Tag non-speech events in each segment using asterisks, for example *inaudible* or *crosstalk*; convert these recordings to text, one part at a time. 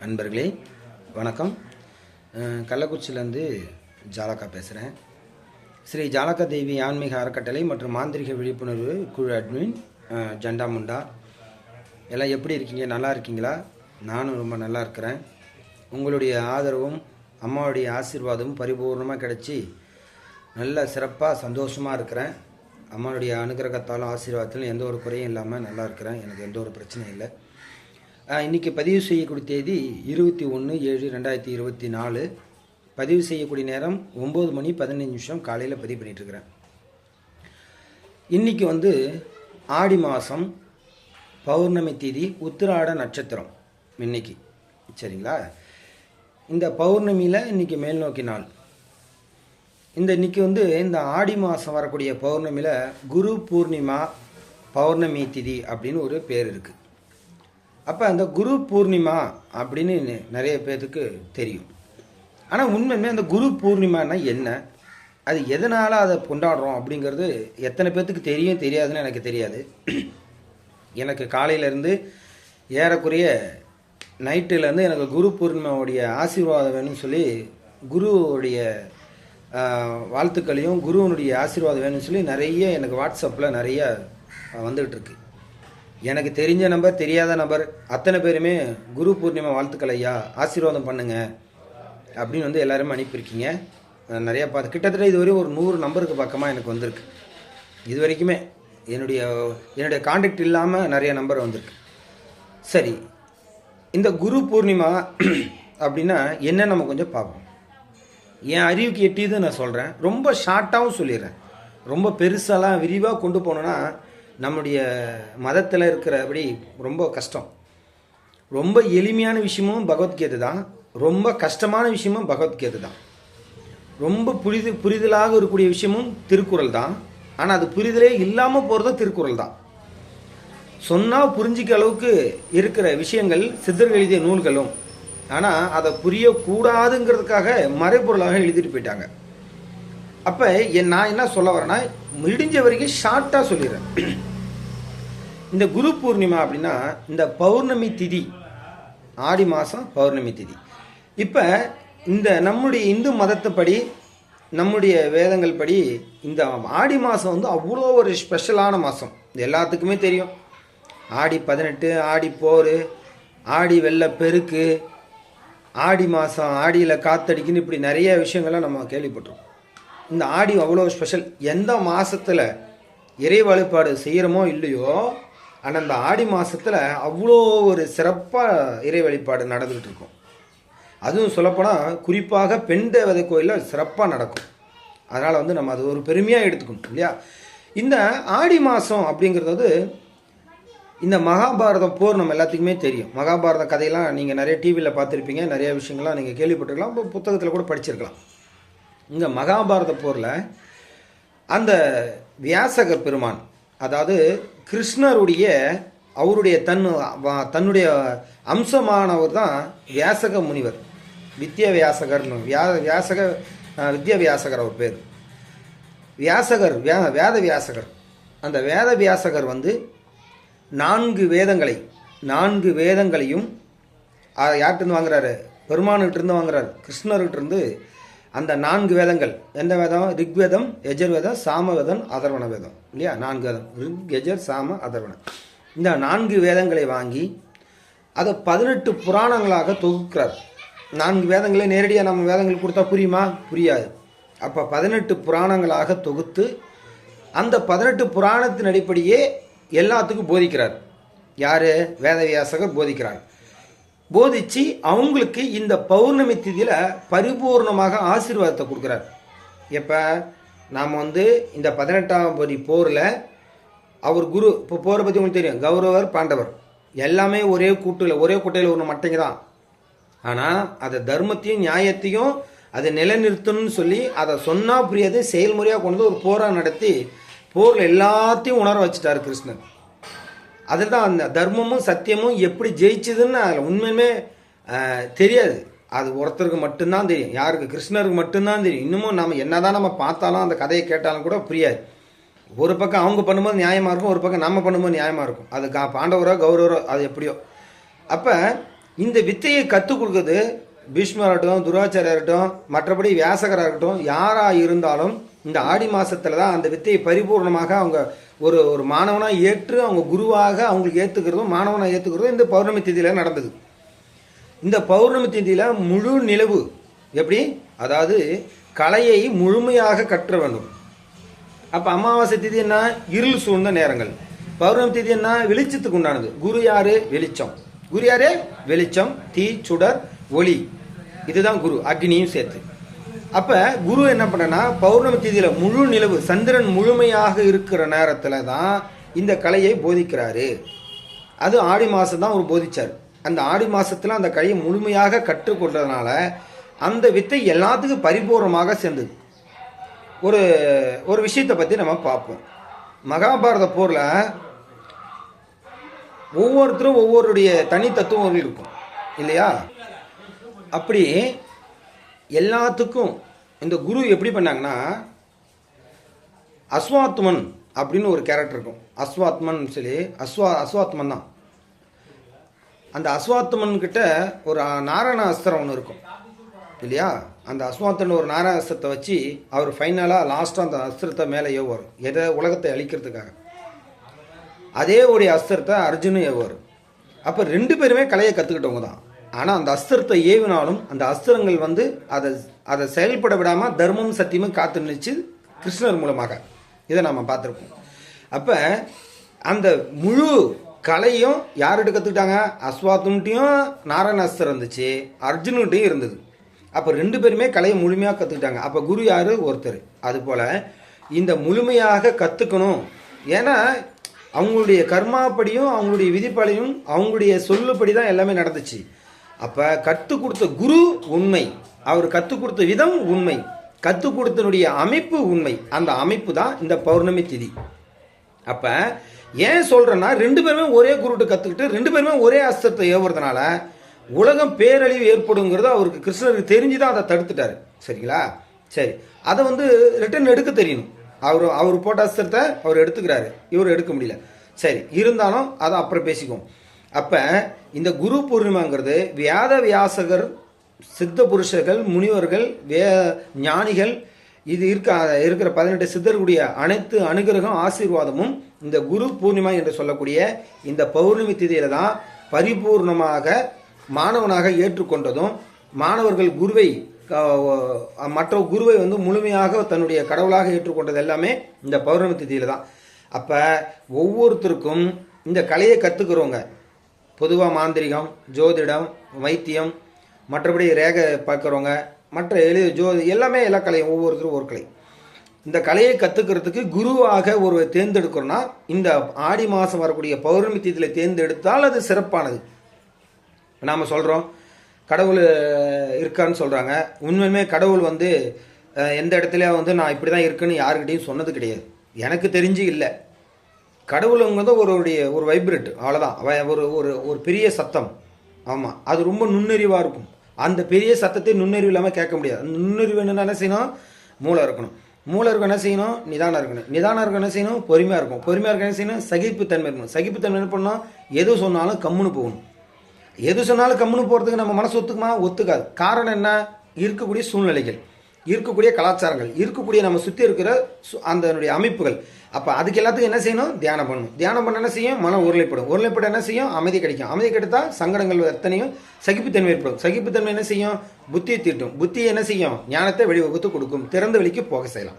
நண்பர்களே வணக்கம். கள்ளக்குறிச்சியிலேருந்து ஜாலக்கா பேசுகிறேன் ஸ்ரீ ஜாலக்கா தேவி ஆன்மீக அறக்கட்டளை மற்றும் மாந்திரிக விழிப்புணர்வு குழு அட்மின் அஹ், ஜண்டா முண்டா. எல்லாம் எப்படி இருக்கீங்க? நல்லா இருக்கீங்களா? நானும் ரொம்ப நல்லா இருக்கிறேன். உங்களுடைய ஆதரவும் அம்மாவுடைய ஆசீர்வாதமும் பரிபூர்ணமாக கிடச்சி நல்ல சிறப்பாக சந்தோஷமாக இருக்கிறேன். அம்மாவுடைய அனுகிரகத்தாலும் ஆசீர்வாதத்திலும் எந்த ஒரு குறையும் இல்லாமல் நல்லா இருக்கிறேன். எனக்கு எந்த ஒரு பிரச்சனையும் இல்லை. இன்றைக்கி இன்னைக்கு பதிவு செய்யக்கூடிய தேதி இருபத்தி ஒன்று ஏழு ரெண்டாயிரத்தி இருபத்தி நாலு. பதிவு செய்யக்கூடிய நேரம் ஒம்பது மணி பதினஞ்சு நிமிஷம் காலையில் பதிவு பண்ணிட்டு இருக்கிறேன் இன்னைக்கு வந்து ஆடி மாதம் பௌர்ணமி தேதி உத்திராட நட்சத்திரம் இன்னைக்கு. சரிங்களா? இந்த பௌர்ணமியில் இன்னைக்கு மேல்நோக்கி நாள். இந்த இன்னைக்கு வந்து இந்த ஆடி மாதம் வரக்கூடிய பௌர்ணமியில் குரு பூர்ணிமா பௌர்ணமி திதி அப்படின்னு ஒரு பேர் இருக்குது அப்போ அந்த குரு பூர்ணிமா அப்படின்னு நிறைய பேர்த்துக்கு தெரியும். ஆனால் உண்மையுமே அந்த குரு பூர்ணிமானா என்ன? அது எதனால் அதை கொண்டாடுறோம் அப்படிங்கிறது எத்தனை பேர்த்துக்கு தெரியும் தெரியாதுன்னு எனக்கு தெரியாது. எனக்கு காலையிலேருந்து ஏறக்குறைய நைட்டுலேருந்து எனக்கு குரு பூர்ணிமாவுடைய ஆசீர்வாதம் வேணும்னு சொல்லி குருவுடைய வாழ்த்துக்களையும் குருவனுடைய ஆசீர்வாதம் வேணும்னு சொல்லி நிறைய எனக்கு வாட்ஸ்அப்பில் நிறைய வந்துகிட்ருக்கு எனக்கு தெரிஞ்ச நம்பர் தெரியாத நபர் அத்தனை பேருமே குரு பூர்ணிமா வாழ்த்துக்கள் ஐயா ஆசீர்வாதம் பண்ணுங்க அப்படின்னு வந்து எல்லாருமே அனுப்பியிருக்கீங்க. நிறையா பார்த்து கிட்டத்தட்ட இதுவரையும் ஒரு நூறு நம்பருக்கு பக்கமாக எனக்கு வந்திருக்கு. இது வரைக்குமே என்னுடைய என்னுடைய காண்டாக்ட் இல்லாமல் நிறைய நம்பர் வந்திருக்கு. சரி இந்த குரு பூர்ணிமா *clears throat* அப்படின்னா என்ன நம்ம கொஞ்சம் பார்ப்போம். என் அறிவுக்கு எட்டியது நான் சொல்கிறேன் ரொம்ப ஷார்ட்டாகவும் சொல்லிடுறேன். ரொம்ப பெருசாலாம் விரிவாக கொண்டு போனோன்னா நம்முடைய மதத்தில் இருக்கிறபடி ரொம்ப கஷ்டம். ரொம்ப எளிமையான விஷயமும் பகவத்கீதை தான் ரொம்ப கஷ்டமான விஷயமும் பகவத்கீதை தான் ரொம்ப புரிது புரிதலாக இருக்கக்கூடிய விஷயமும் திருக்குறள் தான் ஆனால் அது புரிதலே இல்லாமல் போகிறதும் திருக்குறள் தான் சொன்னால் புரிஞ்சிக்க அளவுக்கு இருக்கிற விஷயங்கள் சித்தர்கள் எழுதிய நூல்களும் ஆனால் அதை புரியக்கூடாதுங்கிறதுக்காக மறைப்பொருளாக எழுதிட்டு போயிட்டாங்க. அப்போ என் நான் என்ன சொல்ல வரேன்னா முடிஞ்ச வரைக்கும் ஷார்ட்டாக சொல்லிடுறேன். இந்த குரு பூர்ணிமா அப்படின்னா இந்த பௌர்ணமி திதி ஆடி மாதம் பௌர்ணமி திதி. இப்போ இந்த நம்முடைய இந்து மதத்தைப்படி நம்முடைய வேதங்கள் படி இந்த ஆடி மாதம் வந்து அவ்வளோ ஒரு ஸ்பெஷலான மாதம் இது எல்லாத்துக்குமே தெரியும். ஆடி பதினெட்டு ஆடி போர் ஆடி வெள்ளை பெருக்கு ஆடி மாதம் ஆடியில் காத்தடிக்குன்னு இப்படி நிறைய விஷயங்கள்லாம் நம்ம கேள்விப்பட்டோம் இந்த ஆடி அவ்வளோ ஸ்பெஷல் எந்த மாதத்தில் இறை வழிபாடு செய்கிறோமோ இல்லையோ ஆனால் அந்த ஆடி மாதத்தில் அவ்வளோ ஒரு சிறப்பாக இறை வழிபாடு நடந்துக்கிட்டு இருக்கும் அதுவும் சொல்லப்போனால் குறிப்பாக பெண் தேவதை கோயிலில் சிறப்பாக நடக்கும். அதனால் வந்து நம்ம அது ஒரு பெருமையாக எடுத்துக்கணும் இல்லையா? இந்த ஆடி மாதம் அப்படிங்கிறது வந்து இந்த மகாபாரதம் போர் நம்ம எல்லாத்துக்குமே தெரியும். மகாபாரத கதையெல்லாம் நீங்கள் நிறைய டிவியில் பார்த்துருப்பீங்க நிறைய விஷயங்கள்லாம் நீங்கள் கேள்விப்பட்டிருக்கலாம் இப்போ புத்தகத்தில் கூட படிச்சிருக்கலாம். இந்த மகாபாரத போரில் அந்த வியாசகர் பெருமான் அதாவது கிருஷ்ணருடைய அவருடைய தன் தன்னுடைய அம்சமானவர் தான் வியாசக முனிவர். வித்யவியாசகர்னு வியா வியாசக வித்யவியாசகர் வியாசகர் அவர் பேர். வியாசகர் வே வேத வியாசகர் அந்த வேத வியாசகர் வந்து நான்கு வேதங்களை நான்கு வேதங்களையும் யார்கிட்டருந்து வாங்குறாரு? பெருமானுகிட்டேருந்து வாங்குறாரு. கிருஷ்ணர்கிட்டருந்து அந்த நான்கு வேதங்கள் எந்த வேதம்? ரிக்வேதம் யஜுர்வேதம் சாமவேதம் அதர்வண வேதம் இல்லையா? நான்கு வேதம். ரிக் எஜர் சாம அதர்வணம். இந்த நான்கு வேதங்களை வாங்கி அதை பதினெட்டு புராணங்களாக தொகுக்கிறார். நான்கு வேதங்களை நேரடியாக நம்ம வேதங்கள் கொடுத்தா புரியுமா? புரியாது. அப்போ பதினெட்டு புராணங்களாக தொகுத்து அந்த பதினெட்டு புராணத்தின் அடிப்படையே எல்லாத்துக்கும் போதிக்கிறார். யார்? வேதவியாசகர் போதிக்கிறார். போதிச்சு அவங்களுக்கு இந்த பௌர்ணமி திதியில் பரிபூர்ணமாக ஆசீர்வாதத்தை கொடுக்குறார். எப்போ? நாம் வந்து இந்த பதினெட்டாம் படி போரில் அவர் குரு இப்போ போரை பற்றி உங்களுக்கு தெரியும். கௌரவர் பாண்டவர். எல்லாமே ஒரே கூட்டில் ஒரே கூட்டையில் ஒன்று மட்டைங்க தான் ஆனால் அதை தர்மத்தையும் நியாயத்தையும் அதை நிலைநிறுத்தணும்னு சொல்லி அதை சொன்னால் புரியாது செயல்முறையாக கொண்டு வந்து ஒரு போராக நடத்தி போரில் எல்லாத்தையும் உணர வச்சுட்டார் கிருஷ்ணன். அதுதான் அந்த தர்மமும் சத்தியமும் எப்படி ஜெயிச்சதுன்னு அதில் உண்மையுமே தெரியாது. அது ஒருத்தருக்கு மட்டும்தான் தெரியும். யாருக்கு? கிருஷ்ணருக்கு மட்டும்தான் தெரியும். இன்னமும் நம்ம என்னதான் நம்ம பார்த்தாலும் அந்த கதையை கேட்டாலும் கூட புரியாது. ஒரு பக்கம் அவங்க பண்ணும்போது நியாயமாக இருக்கும் ஒரு பக்கம் நம்ம பண்ணும்போது நியாயமாக இருக்கும். அது கா பாண்டவரோ கௌரவரோ அது எப்படியோ. அப்போ இந்த வித்தையை கற்றுக் கொடுக்குறது பீஷ்மராக இருக்கட்டும் இருக்கட்டும் மற்றபடி வியாசகராகட்டும் இருக்கட்டும் யாராக இருந்தாலும் இந்த ஆடி மாசத்துல தான் அந்த வித்தையை பரிபூர்ணமாக அவங்க ஒரு ஒரு மாணவனாக ஏற்று அவங்க குருவாக அவங்களுக்கு ஏற்றுக்கிறதும் மாணவனாக ஏற்றுக்கிறதும் இந்த பௌர்ணமி திதியில் நடந்தது. இந்த பௌர்ணமி திதியில் முழு நிலவு எப்படி? அதாவது கலையை முழுமையாக கற்ற வேண்டும். அப்போ அமாவாசை திதி என்ன? இருள் சூழ்ந்த நேரங்கள். பௌர்ணமி திதி என்ன? வெளிச்சத்துக்கு உண்டானது. குரு யாரு? வெளிச்சம். குரு யாரு? வெளிச்சம் தீ சுடர் ஒளி. இதுதான் குரு அக்னியும் சேர்த்து. அப்ப குரு என்ன பண்ணனா பௌர்ணமி திதியில முழு நிலவு சந்திரன் முழுமையாக இருக்கிற நேரத்துல தான் இந்த கலையை போதிக்கிறாரு. அது ஆடி மாதம் தான் அவர் போதிச்சார். அந்த ஆடி மாசத்துல அந்த கலையை முழுமையாக கற்றுக்கொண்டதுனால அந்த வித்தை எல்லாத்துக்கும் பரிபூர்ணமாக சேர்ந்தது. ஒரு ஒரு விஷயத்தை பற்றி நம்ம பார்ப்போம். மகாபாரத போரில் ஒவ்வொருத்தரும் ஒவ்வொருடைய தனி தத்துவங்கள் இருக்கும் இல்லையா? அப்படி எல்லாத்துக்கும் இந்த குரு எப்படி பண்ணாங்கன்னா அஸ்வாத்மன் அப்படின்னு ஒரு கேரக்டர் இருக்கும். அஸ்வாத்மன் சொல்லி அஸ்வா அஸ்வாத்மன் தான். அந்த அஸ்வாத்மன் கிட்ட ஒரு நாராயண அஸ்திரம் ஒன்று இருக்கும். இல்லையா? அந்த அஸ்வாத்தன் ஒரு நாராயண அஸ்திரத்தை வச்சு அவர் ஃபைனலாக லாஸ்ட்டாக அந்த அஸ்திரத்தை மேலே ஏவுவார். எதை? உலகத்தை அழிக்கிறதுக்காக. அதே ஒரு அஸ்திரத்தை அர்ஜுனும் ஏவுவார். அப்போ ரெண்டு பேருமே கலையை கற்றுக்கிட்டவங்க தான். ஆனால் அந்த அஸ்திரத்தை ஏவினாலும் அந்த அஸ்திரங்கள் வந்து அதை அதை செயல்பட விடாமல் தர்மம் சத்தியமும் காத்து நினைச்சு கிருஷ்ணர் மூலமாக. இதை நம்ம பார்த்துருப்போம். அப்போ அந்த முழு கலையும் யார்கிட்ட கற்றுக்கிட்டாங்க அஸ்வாத்துன்ட்டையும் நாராயண அஸ்திரம் இருந்துச்சு அர்ஜுனுகிட்டையும் இருந்தது. அப்போ ரெண்டு பேருமே கலையை முழுமையாக கற்றுக்கிட்டாங்க அப்போ குரு யார்? ஒருத்தர். அதுபோல் இந்த முழுமையாக கற்றுக்கணும் ஏன்னா அவங்களுடைய கர்மாப்படியும் அவங்களுடைய விதிப்படியும் அவங்களுடைய சொல்லுப்படி தான் எல்லாமே நடந்துச்சு. அப்போ கற்றுக் கொடுத்த குரு உண்மை. அவர் கற்றுக் கொடுத்த விதம் உண்மை. கற்றுக் கொடுத்தனுடைய அமைப்பு உண்மை. அந்த அமைப்பு தான் இந்த பௌர்ணமி திதி. அப்போ ஏன் சொல்கிறேன்னா ரெண்டு பேருமே ஒரே குருட்டு கற்றுக்கிட்டு ரெண்டு பேருமே ஒரே அஸ்திரத்தை ஏவுறதுனால உலகம் பேரழிவு ஏற்படுங்கிறது அவருக்கு கிருஷ்ணருக்கு தெரிஞ்சு தான் அதை தடுத்துட்டாரு. சரிங்களா? சரி. அதை வந்து ரிட்டர்ன் எடுக்க தெரியணும். அவர் அவர் போட்ட அஸ்திரத்தை அவர் எடுத்துக்கிறாரு. இவர் எடுக்க முடியல. சரி. இருந்தாலும் அதை அப்புறம் பேசிக்குவோம். அப்போ இந்த குரு பூர்ணிமாங்கிறது வியாத வியாசகர் சித்த புருஷர்கள் முனிவர்கள் வே ஞானிகள் இது இருக்க இருக்கிற பதினெட்டு சித்தர்களுடைய அனைத்து அனுகிரகம் ஆசீர்வாதமும் இந்த குரு பூர்ணிமா என்று சொல்லக்கூடிய இந்த பௌர்ணமி திதியில தான் பரிபூர்ணமாக மாணவனாக ஏற்றுக்கொண்டதும் மாணவர்கள் குருவை மற்ற குருவை வந்து முழுமையாக தன்னுடைய கடவுளாக ஏற்றுக்கொண்டது எல்லாமே இந்த பௌர்ணமி திதியில தான். அப்போ ஒவ்வொருத்தருக்கும் இந்த கலையை கற்றுக்கிறவங்க பொதுவாக மாந்திரிகம் ஜோதிடம் வைத்தியம் மற்றபடி ரேகை பார்க்குறவங்க மற்ற எழு ஜோ எல்லாமே எல்லா கலையும் ஒவ்வொருத்தரும் ஒரு கலை. இந்த கலையை கற்றுக்கிறதுக்கு குருவாக ஒரு தேர்ந்தெடுக்கிறோன்னா இந்த ஆடி மாதம் வரக்கூடிய பௌர்ணமி தீதியில் தேர்ந்தெடுத்தால் அது சிறப்பானது. நாம் சொல்கிறோம் கடவுள் இருக்கான்னு சொல்கிறாங்க உண்மையுமே கடவுள் வந்து எந்த இடத்துல வந்து நான் இப்படி தான் இருக்குன்னு யாருக்கிட்டையும் சொன்னது கிடையாது. எனக்கு தெரிஞ்சு இல்லை. கடவுளுங்கிறது ஒருவருடைய ஒரு வைப்ரேட் அவ்வளோதான் ஒரு ஒரு ஒரு பெரிய சத்தம். ஆமாம் அது ரொம்ப நுண்ணறிவாக இருக்கும். அந்த பெரிய சத்தத்தை நுண்ணறிவு இல்லாமல் கேட்க முடியாது. அந்த நுண்ணறிவு என்ன செய்யணும்? மூளை இருக்கணும். மூளை இருக்க என்ன செய்யணும்? நிதானம் இருக்கணும். நிதானம் இருக்க என்ன செய்யணும்? பொறுமையாக இருக்கும் பொறுமையாக இருக்க என்ன செய்யணும்? சகிப்புத்தன்மை இருக்கணும். சகிப்புத்தன்மை என்ன பண்ணால் எது சொன்னாலும் கம்முன்னு போகணும். எது சொன்னாலும் கம்முன்னு போகிறதுக்கு நம்ம மனசு ஒத்துக்குமா? ஒத்துக்காது. காரணம் என்ன? இருக்கக்கூடிய சூழ்நிலைகள். இருக்கக்கூடிய கலாச்சாரங்கள் இருக்கக்கூடிய நம்ம சுற்றி இருக்கிற சு- அதனுடைய அமைப்புகள். அப்போ அதுக்கு எல்லாத்துக்கும் என்ன செய்யணும்? தியானம் பண்ணணும். தியானம் பண்ண என்ன செய்யும்? மனம் உருளைப்படும் உருளைப்பட என்ன செய்யும்? அமைதி கிடைக்கும். அமைதி கிடைத்தா சங்கடங்கள் எத்தனையும் சகிப்புத்தன்மை ஏற்படும். சகிப்புத்தன்மை என்ன செய்யும்? புத்தியை தீட்டும். புத்தி என்ன செய்யும்? ஞானத்தை வெளிவகுத்து கொடுக்கும். திறந்த வெளிக்கு போக செய்யலாம்.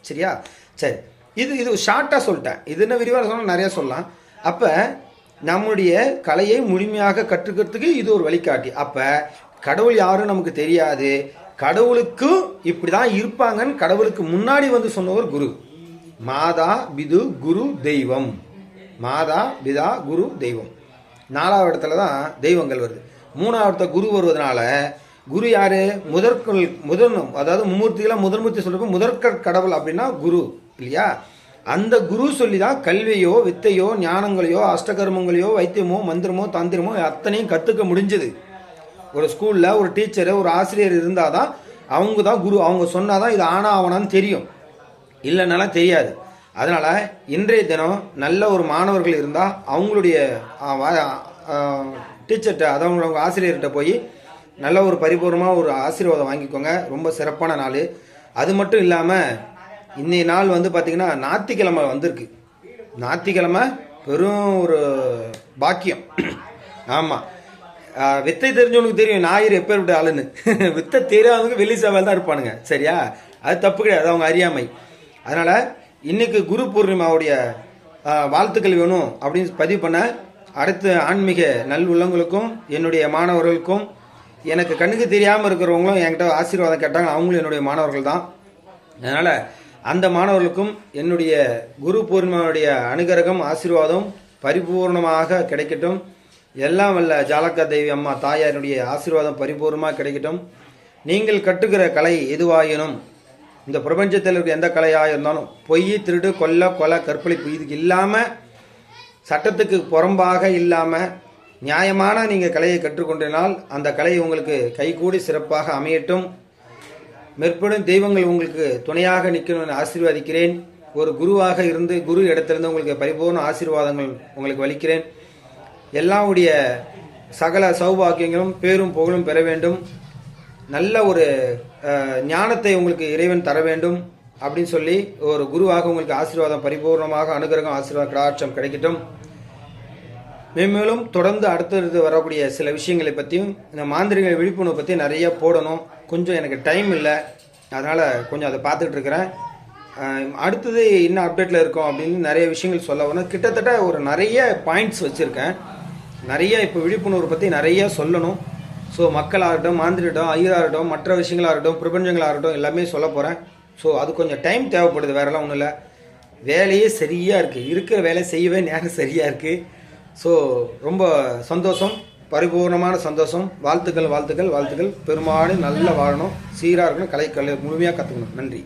சரியா? சரி. இது இது ஷார்ட்டாக சொல்லிட்டேன். இது என்ன விரிவாக சொன்னால் நிறையா சொல்லலாம். அப்போ நம்முடைய கலையை முழுமையாக கற்றுக்கிறதுக்கு இது ஒரு வழிகாட்டி. அப்போ கடவுள் யாரும் நமக்கு தெரியாது. கடவுளுக்கும் இப்படி தான் இருப்பாங்கன்னு கடவுளுக்கு முன்னாடி வந்து சொன்னவர் குரு. மாதா பிது குரு தெய்வம். மாதா பிதா குரு தெய்வம். நாலாவது இடத்துல தான் தெய்வங்கள் வருது. மூணாவது இடத்துல குரு வருவதனால குரு யாரு? முதற்கள் முதன் அதாவது மும்மூர்த்திகளாக முதன்மூர்த்தி சொல்றதுக்கு முதற்க கடவுள் அப்படின்னா குரு இல்லையா? அந்த குரு சொல்லி தான் கல்வியோ வித்தையோ ஞானங்களையோ அஷ்டகர்மங்களையோ வைத்தியமோ மந்திரமோ தந்திரமோ அத்தனையும் கற்றுக்க முடிஞ்சது. ஒரு ஸ்கூலில் ஒரு டீச்சரு ஒரு ஆசிரியர் இருந்தால் தான் அவங்க தான் குரு அவங்க சொன்னால் தான் இது ஆனா ஆவணான்னு தெரியும். இல்லைனாலாம் தெரியாது. அதனால் இன்றைய தினம் நல்ல ஒரு மாணவர்கள் இருந்தால் அவங்களுடைய டீச்சர்கிட்ட அதாவது ஆசிரியர்கிட்ட போய் நல்ல ஒரு பரிபூர்ணமாக ஒரு ஆசீர்வாதம் வாங்கிக்கோங்க. ரொம்ப சிறப்பான நாள். அது மட்டும் இல்லாமல் இன்றைய நாள் வந்து பார்த்திங்கன்னா ஞாத்திக்கிழமை வந்திருக்கு. ஞாத்திக்கிழமை பெரும் ஒரு பாக்கியம். ஆமாம் வித்தை தெரிஞ்சவனுக்கு தெரியும். ஞாயிறு எப்பேற்பட்ட ஆளுன்னு. *laughs* வித்தை தெரியாதவங்க வெள்ளி செவ்வாய் தான் இருப்பானுங்க. சரியா? அது தப்பு கிடையாது. அவங்க அறியாமை. அதனால் இன்னைக்கு குரு பூர்ணிமாவுடைய வாழ்த்துக்கள் வேணும் அப்படின்னு பதிவு பண்ண அடுத்த ஆன்மீக நல் உள்ளங்களுக்கும் என்னுடைய மாணவர்களுக்கும் எனக்கு கண்ணுக்கு தெரியாமல் இருக்கிறவங்களும் என்கிட்ட ஆசீர்வாதம் கேட்டாங்க அவங்களும் என்னுடைய மாணவர்கள் தான். அதனால் அந்த மாணவர்களுக்கும் என்னுடைய குரு பூர்ணிமாவுடைய அனுகிரகம் ஆசீர்வாதம் பரிபூர்ணமாக கிடைக்கட்டும். எல்லாம் வல்ல ஜாலக்கா தேவி அம்மா தாயாருடைய ஆசீர்வாதம் பரிபூர்ணமாக கிடைக்கட்டும். நீங்கள் கட்டுகிற கலை எதுவாயினும் இந்த பிரபஞ்சத்தில் இருக்க எந்த கலையாக இருந்தாலும் பொய் திருடு கொல்ல கொலை கற்பழிப்பு இதுக்கு இல்லாமல் சட்டத்துக்கு புறம்பாக இல்லாமல் நியாயமான நீங்கள் கலையை கற்றுக்கொண்டினால் அந்த கலை உங்களுக்கு கைகூடி சிறப்பாக அமையட்டும். மேற்படும் தெய்வங்கள் உங்களுக்கு துணையாக நிற்கணும்னு ஆசீர்வாதிக்கிறேன். ஒரு குருவாக இருந்து குரு இடத்திலிருந்து உங்களுக்கு பரிபூர்ண ஆசீர்வாதங்கள் உங்களுக்கு வலிக்கிறேன். எல்லாவுடைய சகல சௌபாக்கியங்களும் பேரும் புகழும் பெற வேண்டும். நல்ல ஒரு ஞானத்தை உங்களுக்கு இறைவன் தர வேண்டும் அப்படின்னு சொல்லி ஒரு குருவாக உங்களுக்கு ஆசீர்வாதம் பரிபூர்ணமாக அனுகிரகம் ஆசீர்வாதம் கடாட்சம் கிடைக்கட்டும். மேன்மேலும் தொடர்ந்து அடுத்தடுத்து வரக்கூடிய சில விஷயங்களை பற்றியும் இந்த மாந்திரிக விழிப்புணர்வு பற்றி நிறைய போடணும். கொஞ்சம் எனக்கு டைம் இல்லை. அதனால் கொஞ்சம் அதை பார்த்துக்கிட்டு இருக்கிறேன். அடுத்தது என்ன அப்டேட்டில் இருக்கோம் அப்படின்னு நிறைய விஷயங்கள் சொல்ல வரணும். கிட்டத்தட்ட ஒரு நிறைய பாயிண்ட்ஸ் வச்சுருக்கேன். நிறைய இப்போ விழிப்புணர்வு பற்றி நிறைய சொல்லணும். ஸோ மக்களாகட்டும் மாந்திரிடம் ஐயராகட்டும் மற்ற விஷயங்களாகட்டும் பிரபஞ்சங்களாகட்டும் எல்லாமே சொல்ல போகிறேன் ஸோ அது கொஞ்சம் டைம் தேவைப்படுது வேறெல்லாம் ஒன்றும் இல்லை. வேலையே சரியாக இருக்குது இருக்கிற வேலை செய்யவே நேரம் சரியாக இருக்குது ஸோ ரொம்ப சந்தோஷம். பரிபூர்ணமான சந்தோஷம். வாழ்த்துக்கள் வாழ்த்துக்கள் வாழ்த்துக்கள். பெருமாடு நல்லா வாழணும். சீராக இருக்கணும். கலை கலை முழுமையாக கற்றுக்கணும் நன்றி.